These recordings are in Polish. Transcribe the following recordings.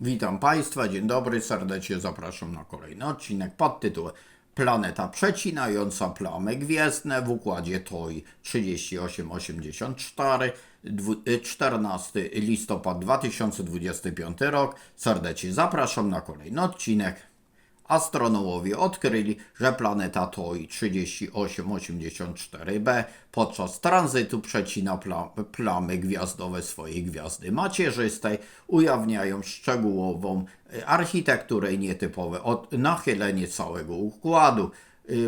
Witam Państwa, dzień dobry, serdecznie zapraszam na kolejny odcinek pod tytułem Planeta przecinająca plamy gwiezdne w układzie TOI 3884, dwu- y, 14 listopad 2025 rok. Serdecznie zapraszam na kolejny odcinek. Astronomowie odkryli, że planeta TOI 3884b podczas tranzytu przecina pla- plamy gwiazdowe swojej gwiazdy macierzystej, ujawniają szczegółową y, architekturę i nietypowe nachylenie całego układu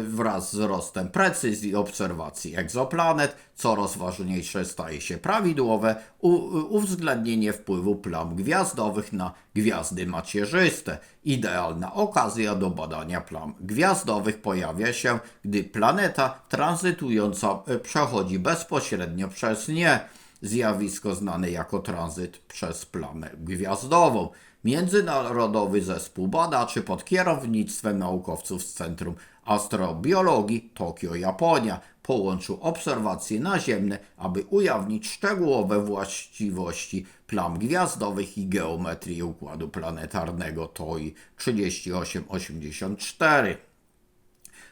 wraz z wzrostem precyzji obserwacji egzoplanet, coraz ważniejsze staje się prawidłowe u- uwzględnienie wpływu plam gwiazdowych na gwiazdy macierzyste. Idealna okazja do badania plam gwiazdowych pojawia się, gdy planeta tranzytująca y, przechodzi bezpośrednio przez nie zjawisko znane jako tranzyt przez plamę gwiazdową. Międzynarodowy zespół badaczy pod kierownictwem naukowców z Centrum Astrobiologii Tokio, Japonia połączył obserwacje naziemne, aby ujawnić szczegółowe właściwości plam gwiazdowych i geometrię układu planetarnego TOI 3884.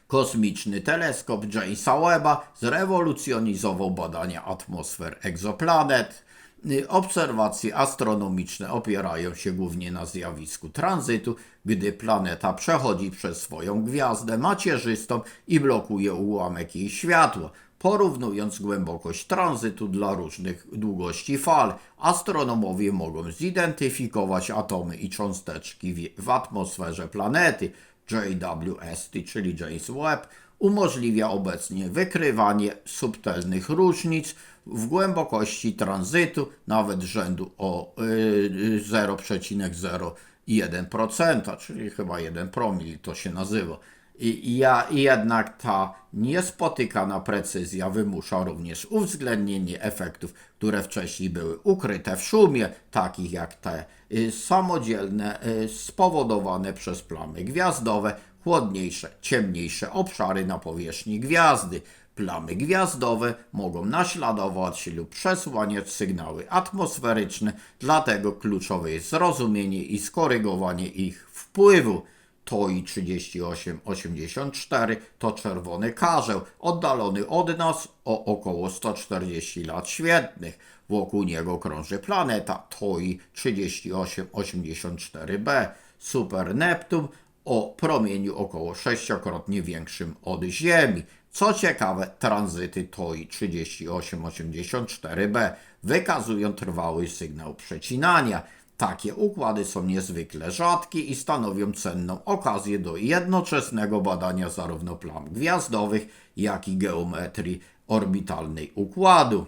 Kosmiczny teleskop Jamesa Webba zrewolucjonizował badania atmosfer egzoplanet. Y, Obserwacje astronomiczne opierają się głównie na zjawisku tranzytu, gdy planeta przechodzi przez swoją gwiazdę macierzystą i blokuje ułamek jej światła. Porównując głębokość tranzytu dla różnych długości fal, astronomowie mogą zidentyfikować atomy i cząsteczki w- w atmosferze planety. JWST, czyli James Webb, umożliwia obecnie wykrywanie subtelnych różnic w głębokości tranzytu, nawet rzędu o y, 0,01%, czyli chyba 1 promil to się nazywa. I, i jednak ta niespotykana precyzja wymusza również uwzględnienie efektów, które wcześniej były ukryte w szumie, takich jak te y, samodzielne, y, spowodowane przez plamy gwiazdowe, chłodniejsze, ciemniejsze obszary na powierzchni gwiazdy. Plamy gwiazdowe mogą naśladować lub przesłaniać sygnały atmosferyczne, dlatego kluczowe jest zrozumienie i skorygowanie ich wpływu. TOI 3884 to czerwony karzeł, oddalony od nas o około 140 lat świetnych. Wokół niego krąży planeta TOI 3884b, super Neptun o promieniu około sześciokrotnie większym od Ziemi. Co ciekawe, tranzyty TOI 3884b wykazują trwały sygnał przecinania. Takie układy są niezwykle rzadkie i stanowią cenną okazję do jednoczesnego badania zarówno plam gwiazdowych, jak i geometrii orbitalnej układu.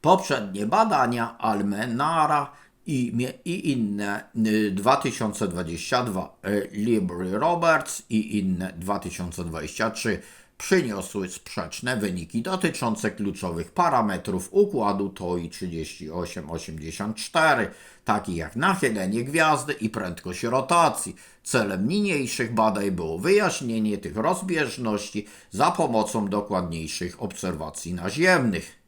Poprzednie badania Almenara i, i inne y, 2022, y, Libry Roberts i inne 2023 przyniosły sprzeczne wyniki dotyczące kluczowych parametrów układu TOI 3884, takich jak nachylenie gwiazdy i prędkość rotacji. Celem niniejszych badań było wyjaśnienie tych rozbieżności za pomocą dokładniejszych obserwacji naziemnych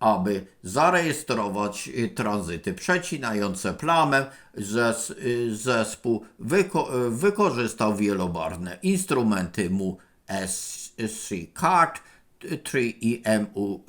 aby zarejestrować y, tranzyty przecinające plamę, zes, y, zespół wyko, y, wykorzystał wielobarwne instrumenty MU SC CART 3 i MU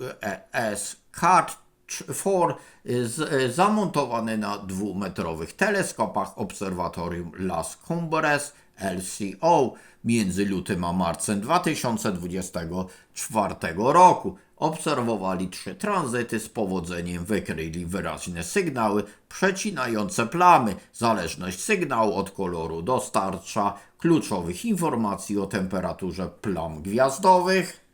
S CART 4 z, y, zamontowane na dwumetrowych teleskopach obserwatorium Las Cumbres LCO między lutym a marcem 2024 roku. Obserwowali trzy tranzyty, z powodzeniem wykryli wyraźne sygnały przecinające plamy. Zależność sygnału od koloru dostarcza kluczowych informacji o temperaturze plam gwiazdowych.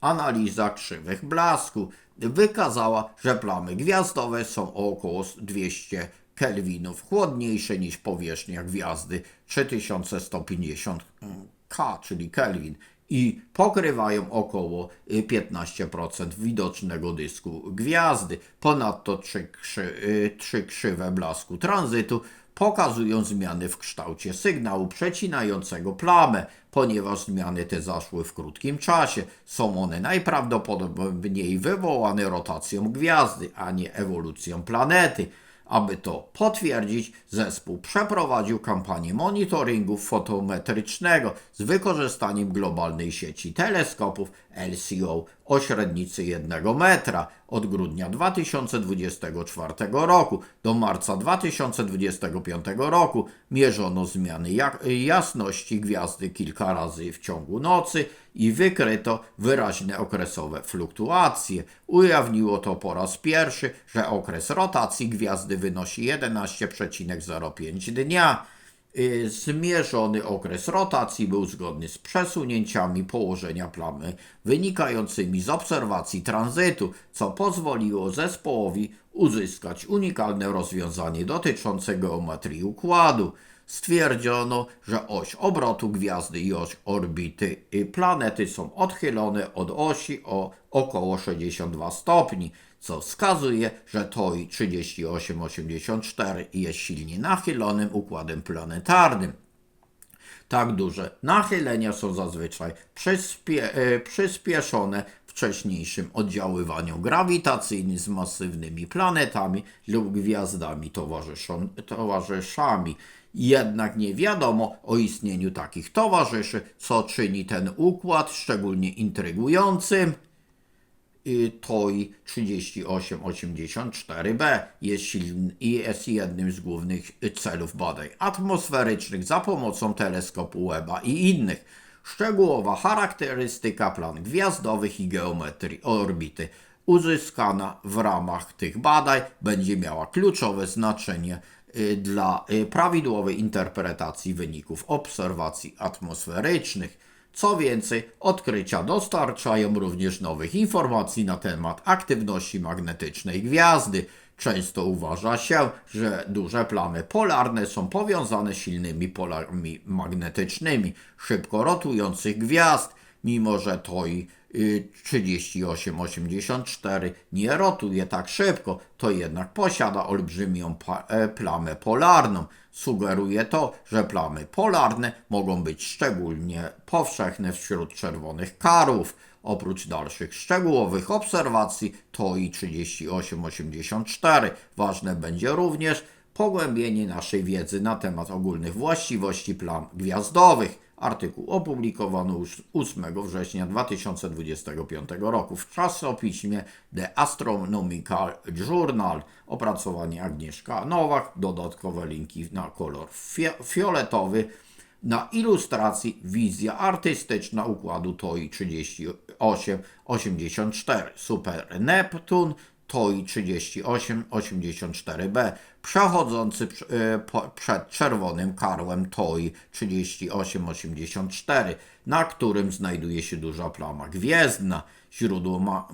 Analiza krzywych blasku wykazała, że plamy gwiazdowe są około 200 kelwinów chłodniejsze niż powierzchnia gwiazdy 3150 K, czyli Kelvin, i pokrywają około y, 15% widocznego dysku gwiazdy. Ponadto trzy, krzy, y, trzy krzywe blasku tranzytu pokazują zmiany w kształcie sygnału przecinającego plamę. Ponieważ zmiany te zaszły w krótkim czasie, są one najprawdopodobniej wywołane rotacją gwiazdy, a nie ewolucją planety. Aby to potwierdzić, zespół przeprowadził kampanię monitoringu fotometrycznego z wykorzystaniem globalnej sieci teleskopów LCO o średnicy 1 metra od grudnia 2024 roku do marca 2025 roku. Mierzono zmiany jasności gwiazdy kilka razy w ciągu nocy i wykryto wyraźne okresowe fluktuacje. Ujawniło to po raz pierwszy, że okres rotacji gwiazdy wynosi 11,05 dnia. Y, Zmierzony okres rotacji był zgodny z przesunięciami położenia plamy wynikającymi z obserwacji tranzytu, co pozwoliło zespołowi uzyskać unikalne rozwiązanie dotyczące geometrii układu. Stwierdzono, że oś obrotu gwiazdy i oś orbity planety są odchylone od osi o około 62 stopni, co wskazuje, że TOI 3884 jest silnie nachylonym układem planetarnym. Tak duże nachylenia są zazwyczaj przyspie, e, przyspieszone wcześniejszym oddziaływaniom grawitacyjnym z masywnymi planetami lub gwiazdami towarzyszami. Jednak nie wiadomo o istnieniu takich towarzyszy, co czyni ten układ szczególnie intrygującym. TOI 3884b jest, silny, jest jednym z głównych celów badań atmosferycznych za pomocą teleskopu Webba i innych. Szczegółowa charakterystyka plan gwiazdowych i geometrii orbity uzyskana w ramach tych badań będzie miała kluczowe znaczenie dla y, prawidłowej interpretacji wyników obserwacji atmosferycznych. Co więcej, odkrycia dostarczają również nowych informacji na temat aktywności magnetycznej gwiazdy. Często uważa się, że duże plamy polarne są powiązane silnymi polarami magnetycznymi szybko rotujących gwiazd, mimo że TOI y, 3884 nie rotuje tak szybko, to jednak posiada olbrzymią e, plamę polarną. Sugeruje to, że plamy polarne mogą być szczególnie powszechne wśród czerwonych karów. Oprócz dalszych szczegółowych obserwacji TOI 3884 ważne będzie również pogłębienie naszej wiedzy na temat ogólnych właściwości plam gwiazdowych. Artykuł opublikowano już 8 września 2025 roku w czasopiśmie The Astronomical Journal. Opracowanie Agnieszka Nowak. Dodatkowe linki na kolor fio- fioletowy. Na ilustracji wizja artystyczna układu TOI 3884 Super Neptun TOI 3884b przechodzący e, przed czerwonym karłem TOI 3884, na którym znajduje się duża plama gwiezdna. Źródło ma,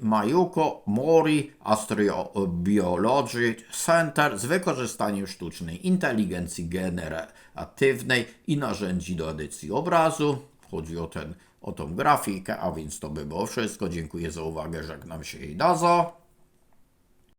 Majuko Mori Astrobiology Center z wykorzystaniem sztucznej inteligencji generatywnej i narzędzi do edycji obrazu. Chodzi o, ten, o tą grafikę, a więc to by było wszystko. Dziękuję za uwagę, żegnam się i dazo.